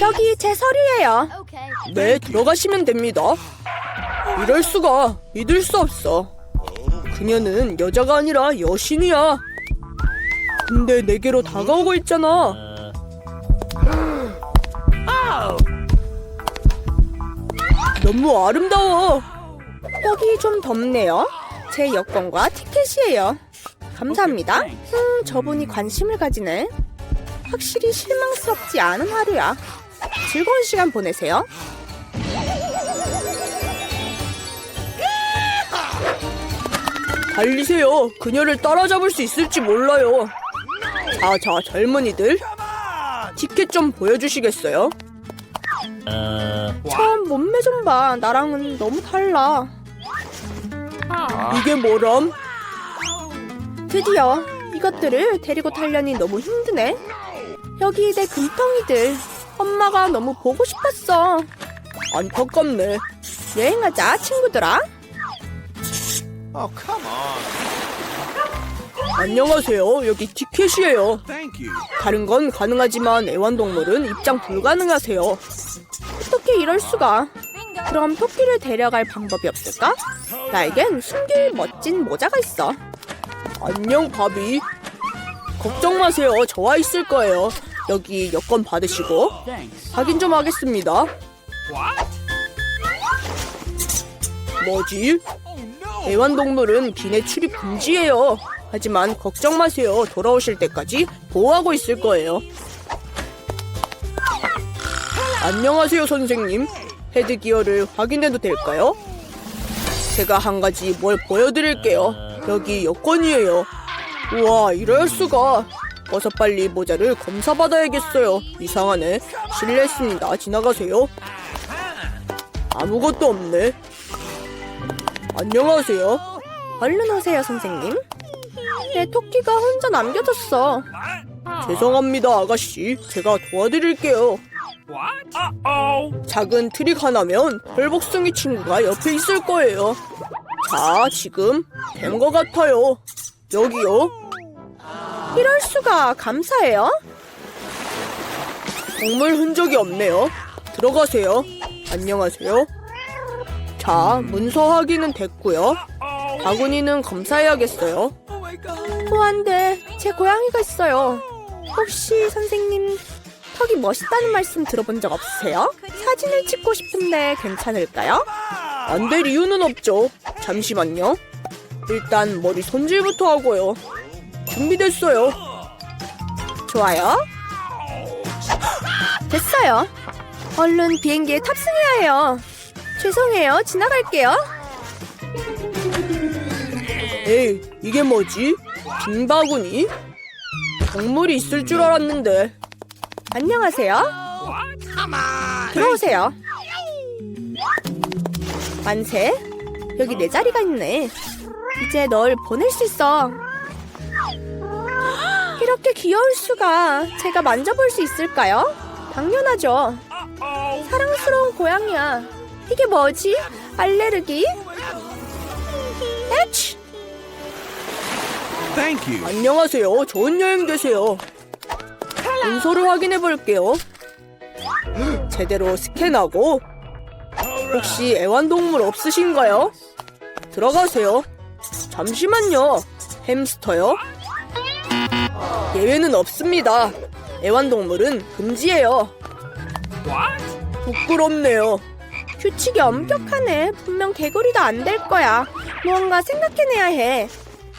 여기 제 서류예요. 네, 들어가시면 됩니다. 이럴 수가 믿을 수 없어. 그녀는 여자가 아니라 여신이야. 근데 내게로 다가오고 있잖아. 너무 아름다워. 여기 좀 덥네요. 제 여권과 티켓이에요. 감사합니다. 음, 저분이 관심을 가지네. 확실히 실망스럽지 않은 하루야. 즐거운 시간 보내세요. 달리세요. 그녀를 따라잡을 수 있을지 몰라요. 자, 자, 젊은이들. 티켓 좀 보여주시겠어요? 참 몸매 좀 봐. 나랑은 너무 달라. 이게 뭐람? 드디어 이것들을 데리고 타려니 너무 힘드네. 여기 내 금덩이들. 엄마가 너무 보고 싶었어. 안타깝네. 여행하자, 친구들아. Oh, come on. 안녕하세요. 여기 티켓이에요. Thank you. 다른 건 가능하지만 애완동물은 입장 불가능하세요. 어떻게 이럴 수가? 그럼 토끼를 데려갈 방법이 없을까? 나에겐 숨길 멋진 모자가 있어. 안녕, 바비. 걱정 마세요. 저와 있을 거예요. 여기 여권 받으시고 확인 좀 하겠습니다. 뭐지? 애완동물은 기내 출입 금지예요. 하지만 걱정 마세요. 돌아오실 때까지 보호하고 있을 거예요. 안녕하세요, 선생님. 헤드기어를 확인해도 될까요? 제가 한 가지 뭘 보여드릴게요. 여기 여권이에요. 우와, 이럴 수가. 어서 빨리 모자를 검사받아야겠어요. 이상하네. 실례했습니다. 지나가세요. 아무것도 없네. 안녕하세요. 얼른 오세요, 선생님. 내 토끼가 혼자 남겨졌어. 죄송합니다, 아가씨. 제가 도와드릴게요. 작은 트릭 하나면 털복숭이 친구가 옆에 있을 거예요. 자, 지금 된 것 같아요. 여기요. 이럴 수가 감사해요. 동물 흔적이 없네요. 들어가세요. 안녕하세요. 자, 문서 확인은 됐고요. 바구니는 검사해야겠어요. 호한데 제 고양이가 있어요. 혹시 선생님 턱이 멋있다는 말씀 들어본 적 없으세요? 사진을 찍고 싶은데 괜찮을까요? 안 될 이유는 없죠. 잠시만요. 일단 머리 손질부터 하고요. 준비됐어요. 좋아요. 됐어요. 얼른 비행기에 탑승해야 해요. 죄송해요. 지나갈게요. 에이, 이게 뭐지? 빈 바구니? 동물이 있을 줄 알았는데. 안녕하세요. 들어오세요. 만세. 여기 내 자리가 있네. 이제 널 보낼 수 있어. 이렇게 귀여울 수가. 제가 만져볼 수 있을까요? 당연하죠. 사랑스러운 고양이야. 이게 뭐지? 알레르기? 에치! Thank you. 안녕하세요. 좋은 여행 되세요. 문서를 확인해 볼게요. 제대로 스캔하고 혹시 애완동물 없으신가요? 들어가세요. 잠시만요. 햄스터요? 예외는 없습니다. 애완동물은 금지예요. 부끄럽네요. 규칙이 엄격하네. 분명 개구리도 안 될 거야. 무언가 생각해내야 해.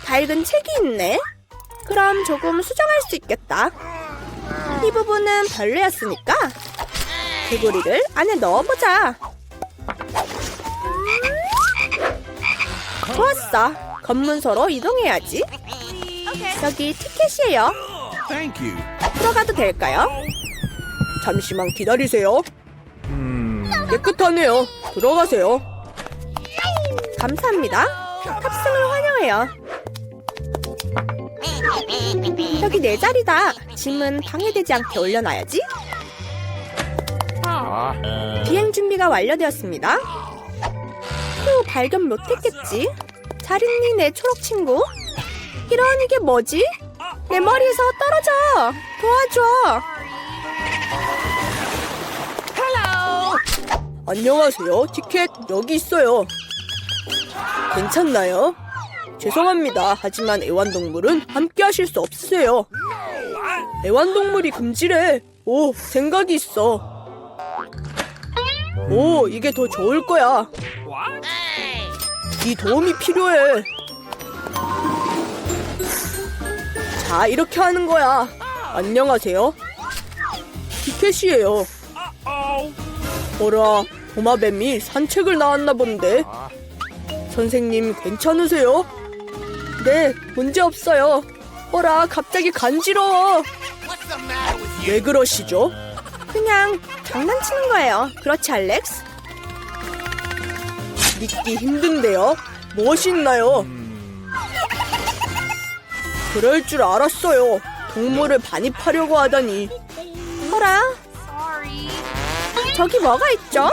다 읽은 책이 있네. 그럼 조금 수정할 수 있겠다. 이 부분은 별로였으니까 개구리를 안에 넣어보자. 좋았어. 검문소로 이동해야지. 여기 티켓이에요. 들어가도 될까요? 잠시만 기다리세요. 깨끗하네요. 들어가세요. 감사합니다. 탑승을 환영해요. 여기 내 자리다. 짐은 방해되지 않게 올려놔야지. 비행 준비가 완료되었습니다. 휴, 발견 못했겠지. 잘 있니, 내 초록 친구? 이런 이게 뭐지? 내 머리에서 떨어져. 도와줘. 안녕하세요. 티켓 여기 있어요. 괜찮나요? 죄송합니다. 하지만 애완동물은 함께 하실 수 없으세요. 애완동물이 금지래. 오, 생각이 있어. 오, 이게 더 좋을 거야. 네 도움이 필요해. 자, 이렇게 하는 거야. 안녕하세요. 티켓이에요. 어라, 도마뱀이 산책을 나왔나 본데. 선생님, 괜찮으세요? 네, 문제 없어요. 어라, 갑자기 간지러워. 왜 그러시죠? 그냥 장난치는 거예요. 그렇지, 알렉스? 믿기 힘든데요. 무엇이 있나요? 그럴 줄 알았어요. 동물을 반입하려고 하다니. 어라? 저기 뭐가 있죠?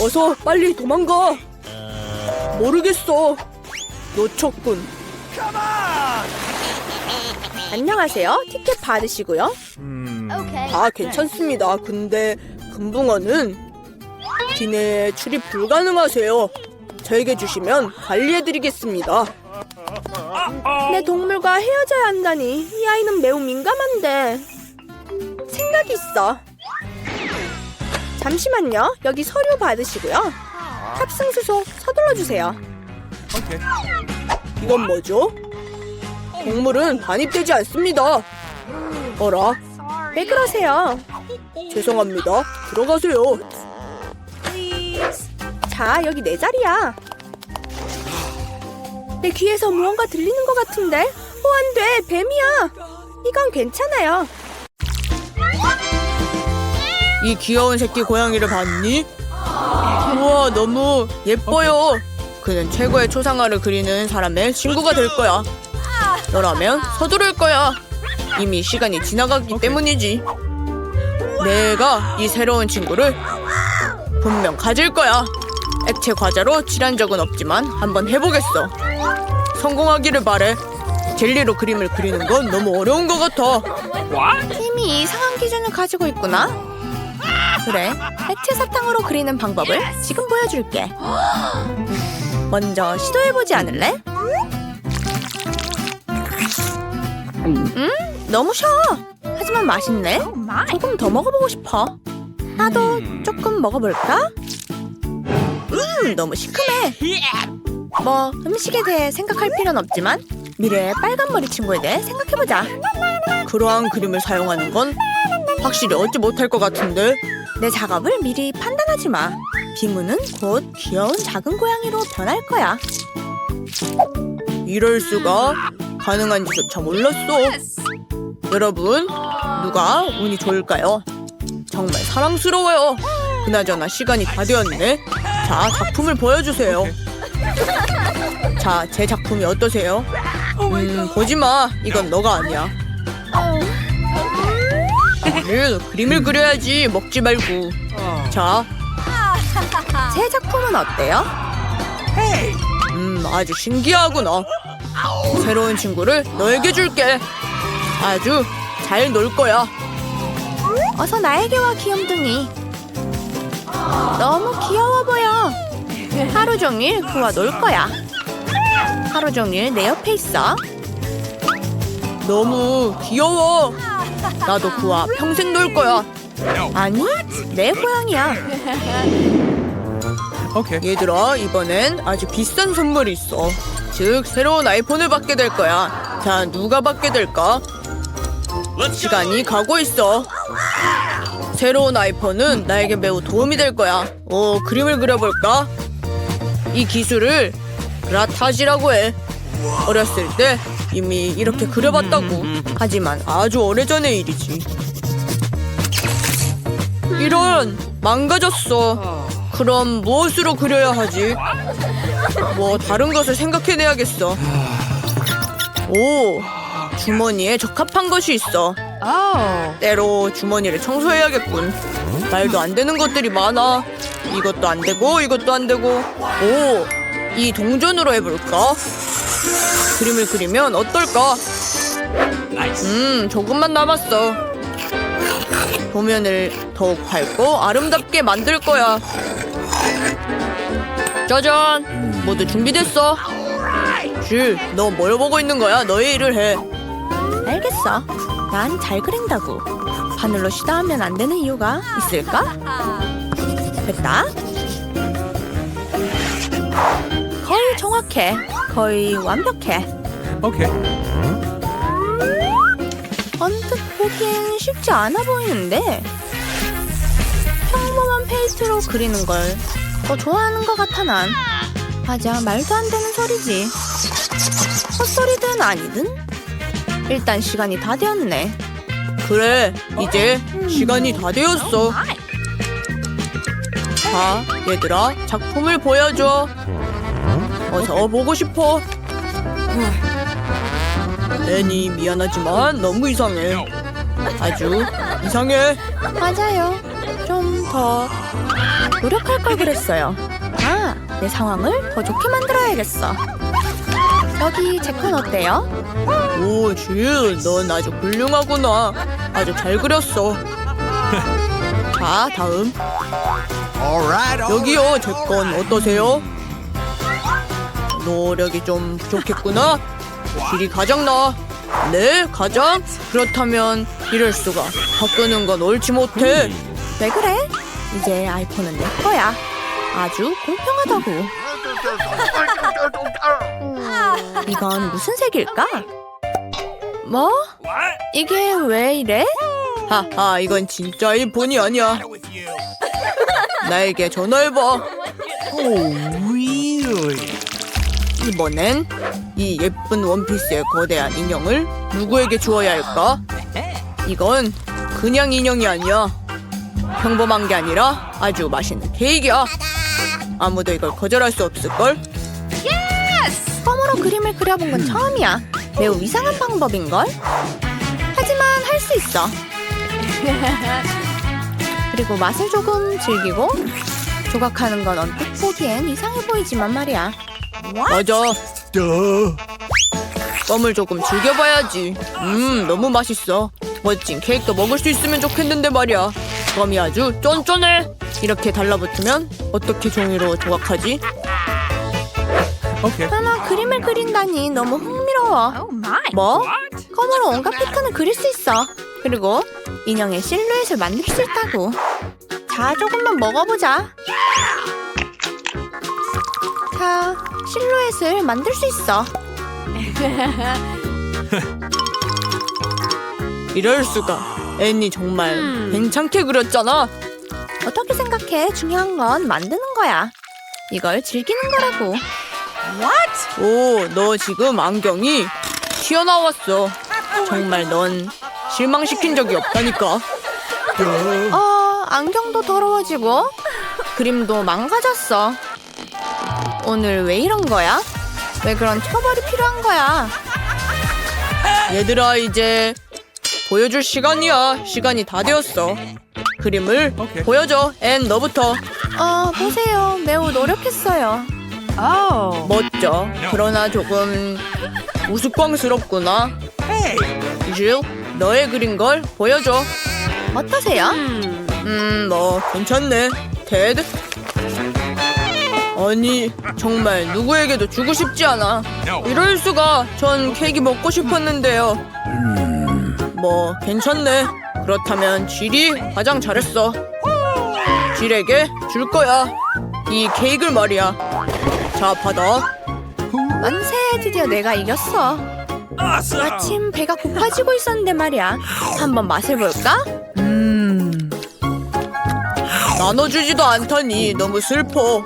어서 빨리 도망가. 모르겠어. 놓쳤군. 안녕하세요. 티켓 받으시고요. 다 괜찮습니다. 근데 금붕어는 기내에 출입 불가능하세요. 저에게 주시면 관리해드리겠습니다. 내 동물과 헤어져야 한다니 이 아이는 매우 민감한데 생각이 있어 잠시만요 여기 서류 받으시고요 탑승 수속 서둘러 주세요. 이건 뭐죠? 동물은 반입되지 않습니다. 어라, 왜 그러세요 죄송합니다. 들어가세요. 자 여기 내 자리야 내 귀에서 무언가 들리는 것 같은데 어 안 돼 뱀이야 이건 괜찮아요 이 귀여운 새끼 고양이를 봤니? 우와, 너무 예뻐요. 그는 최고의 초상화를 그리는 사람의 친구가 될 거야. 너라면 서두를 거야. 이미 시간이 지나갔기 때문이지. 내가 이 새로운 친구를 분명 가질 거야. 액체 과자로 칠한 적은 없지만 한번 해보겠어. 성공하기를 바래. 젤리로 그림을 그리는 건 너무 어려운 것 같아. 팀이 이상한 기준을 가지고 있구나. 그래 액체 사탕으로 그리는 방법을 지금 보여줄게. 먼저 시도해보지 않을래? 음 너무 셔 하지만 맛있네. 조금 더 먹어보고 싶어. 나도 조금 먹어볼까? 음 너무 시큼해 뭐 음식에 대해 생각할 필요는 없지만 미래의 빨간머리 친구에 대해 생각해보자 그러한 그림을 사용하는 건 확실히 얻지 못할 것 같은데 내 작업을 미리 판단하지 마. 빙우는 곧 귀여운 작은 고양이로 변할 거야. 이럴 수가 가능한지 조차 몰랐어. 여러분 누가 운이 좋을까요? 정말 사랑스러워요. 그나저나 시간이 다 되었네. 자 작품을 보여주세요. 자 제 작품이 어떠세요? 음 보지 마. 이건 너가 아니야. 아니, 그림을 그려야지 먹지 말고. 자, 제 작품은 어때요? 음 아주 신기하구나. 새로운 친구를 너에게 줄게. 아주 잘 놀 거야. 어서 나에게 와 귀염둥이. 너무 귀여워 보여. 하루 종일 그와 놀 거야. 하루 종일 내 옆에 있어. 너무 귀여워. 나도 그와 평생 놀 거야. 아니, 내 고양이야. Okay. 얘들아, 이번엔 아주 비싼 선물이 있어. 즉, 새로운 아이폰을 받게 될 거야. 자, 누가 받게 될까? 시간이 가고 있어. 새로운 아이폰은 나에게 매우 도움이 될 거야. 오, 그림을 그려볼까? 이 기술을 라타지라고 해. 어렸을 때 이미 이렇게 그려봤다고. 하지만 아주 오래전의 일이지. 이런 망가졌어. 그럼 무엇으로 그려야 하지? 뭐 다른 것을 생각해내야겠어. 오, 주머니에 적합한 것이 있어. 때로 주머니를 청소해야겠군. 말도 안 되는 것들이 많아. 이것도 안 되고 이것도 안 되고. 오, 이 동전으로 해볼까? 그림을 그리면 어떨까? 음, 조금만 남았어. 도면을 더욱 밝고 아름답게 만들 거야. 짜잔! 모두 준비됐어. 줄, 너 뭘 보고 있는 거야? 너의 일을 해. 알겠어. 난 잘 그린다고. 바늘로 시다하면 안 되는 이유가 있을까? 됐다. 거의 정확해. 거의 완벽해. Okay. 언뜻 보기엔 쉽지 않아 보이는데 평범한 페인트로 그리는 걸 더 좋아하는 것 같아 난 맞아 말도 안 되는 소리지 헛소리든 아니든 일단 시간이 다 되었네 그래, 이제 시간이 다 되었어. 자, 얘들아, 작품을 보여줘. 어서 보고 싶어. 애니 미안하지만 너무 이상해. 아주 이상해. 맞아요 좀 더 노력할 걸 그랬어요 아 내 상황을 더 좋게 만들어야겠어 여기 제건 어때요? 오, 줄, 넌 아주 훌륭하구나. 아주 잘 그렸어. 자, 다음. 여기요, 제 건 어떠세요? 노력이 좀 부족했구나. 길이 가장 나. 네, 가장? 그렇다면 이럴 수가. 바꾸는 건 옳지 못해. 왜 그래? 이제 아이폰은 내 거야 아주 공평하다고 이건 무슨 색일까? 뭐? 이게 왜 이래? 하하, 이건 진짜 일본이 아니야. 나에게 전화해봐. Oh, really? 이번엔 이 예쁜 원피스의 거대한 인형을 누구에게 주어야 할까? 이건 그냥 인형이 아니야. 평범한 게 아니라 아주 맛있는 케이크야. 아무도 이걸 거절할 수 없을걸? 껌으로 그림을 그려본 건 처음이야. 매우 이상한 방법인걸? 하지만 할 수 있어. 그리고 맛을 조금 즐기고 조각하는 건 언뜻 보기엔 이상해 보이지만 말이야. 맞아. 껌을 조금 즐겨봐야지. 음, 너무 맛있어. 멋진 케이크도 먹을 수 있으면 좋겠는데 말이야. 껌이 아주 쫀쫀해. 이렇게 달라붙으면 어떻게 종이로 조각하지? Okay. 하나 그림을 그린다니 너무 흥미로워. 뭐? 껌으로 온갖 패턴을 그릴 수 있어. 그리고 인형의 실루엣을 만들 수 있다고. 자, 조금만 먹어보자. 자, 실루엣을 만들 수 있어. 이럴 수가. 애니 정말 괜찮게 그렸잖아. 어떻게 생각해? 중요한 건 만드는 거야. 이걸 즐기는 거라고. 오, 너 지금 안경이 튀어나왔어. 정말 넌 실망시킨 적이 없다니까. 어, 안경도 더러워지고 그림도 망가졌어. 오늘 왜 이런 거야? 왜 그런 처벌이 필요한 거야? 얘들아, 이제 보여줄 시간이야. 시간이 다 되었어. 그림을 오케이. 보여줘. 앤, 너부터. 어, 보세요. 매우 노력했어요. 멋져. 그러나 조금 우스꽝스럽구나. 줄, 너의 그린 걸 보여줘. 어떠세요? 음, 뭐 괜찮네. 테드. 아니, 정말 누구에게도 주고 싶지 않아. 이럴 수가. 전 케이크 먹고 싶었는데요. 뭐 괜찮네. 그렇다면 쥐리 가장 잘했어. 쥐에게 줄 거야. 이 케이크를 말이야. 자, 받아. 만세, 드디어 내가 이겼어. Awesome. 마침 배가 고파지고 있었는데 말이야. 한번 맛을 볼까? 음. 나눠주지도 않다니 너무 슬퍼.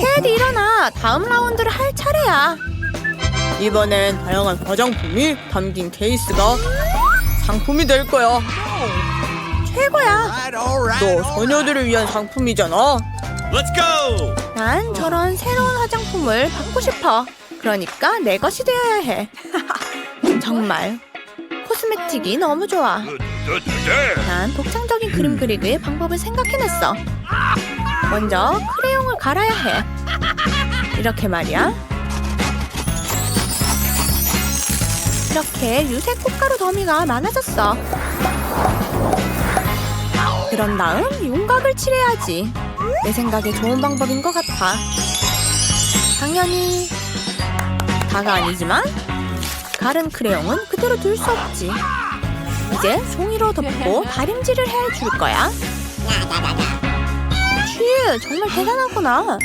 테드 일어나. 다음 라운드를 할 차례야. 이번엔 다양한 화장품이 담긴 케이스가 상품이 될 거야. 최고야. 너 소녀들을 위한 상품이잖아. Let's go. 난 저런 새로운 화장품을 받고 싶어. 그러니까 내 것이 되어야 해. 정말 코스메틱이 너무 좋아. 난 독창적인 그림 그리기의 방법을 생각해냈어. 먼저 크레용을 갈아야 해. 이렇게 말이야. 이렇게 유색 꽃가루 더미가 많아졌어. 그런 다음 윤곽을 칠해야지. 내 생각에 좋은 방법인 것 같아. 당연히 다가 아니지만 가른 크레용은 그대로 둘 수 없지. 이제 종이로 덮고 다림질을 해줄 거야. 쥐 정말 대단하구나.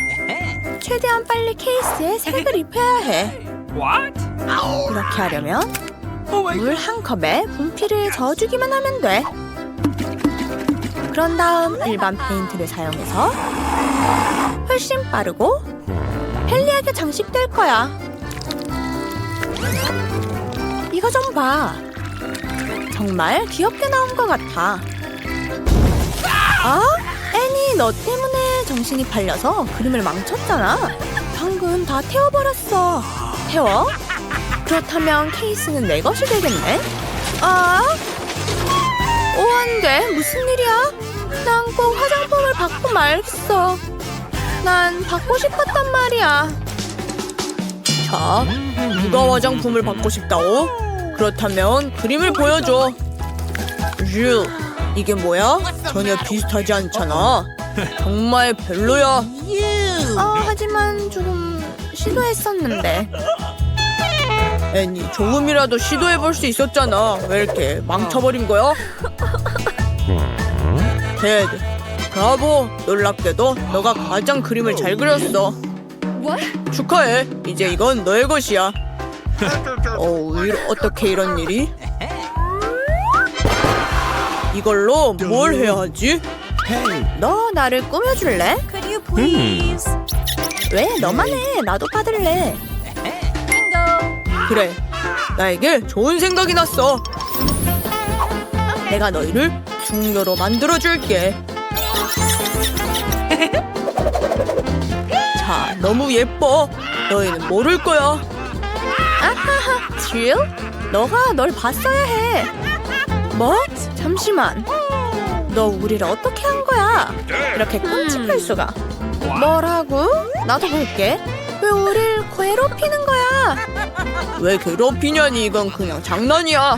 최대한 빨리 케이스에 색을 입혀야 해. What? 이렇게 하려면 물 한 컵에 분필을 저어주기만 하면 돼. 그런 다음 일반 페인트를 사용해서 훨씬 빠르고 편리하게 장식될 거야. 이거 좀 봐. 정말 귀엽게 나온 것 같아. 아? 애니 너 때문에 정신이 팔려서 그림을 망쳤잖아. 방금 다 태워버렸어. 태워? 그렇다면 케이스는 내 것이 되겠네? 아? 오, 안 돼. 무슨 일이야? 난 꼭 화장품을 받고 말겠어. 난 받고 싶었단 말이야. 자, 누가 화장품을 받고 싶다오? 그렇다면 그림을 보여줘. 유, 이게 뭐야? 전혀 비슷하지 않잖아. 정말 별로야. 어, 하지만 조금 시도했었는데. 애니 조금이라도 시도해볼 수 있었잖아. 왜 이렇게 망쳐버린 거야? 데드, 브라보! 놀랍게도 너가 가장 그림을 잘 그렸어. 축하해. 이제 이건 너의 것이야. 어, 이- 어떻게 이런 일이? 이걸로 뭘 해야 하지? 너 나를 꾸며줄래? Please? 왜? 너만 해. 나도 받을래. 그래, 나에게 좋은 생각이 났어. 내가 너희를 중녀로 만들어줄게. 자, 너무 예뻐. 너희는 모를 거야. 아하하, 질? 너가 널 봤어야 해. 뭐? 잠시만. 너 우리를 어떻게 한 거야? 이렇게 끔찍할 수가. 뭐라고? 나도 볼게. 왜 우리를 괴롭히는 거야? 왜 괴롭히냐니 이건 그냥 장난이야.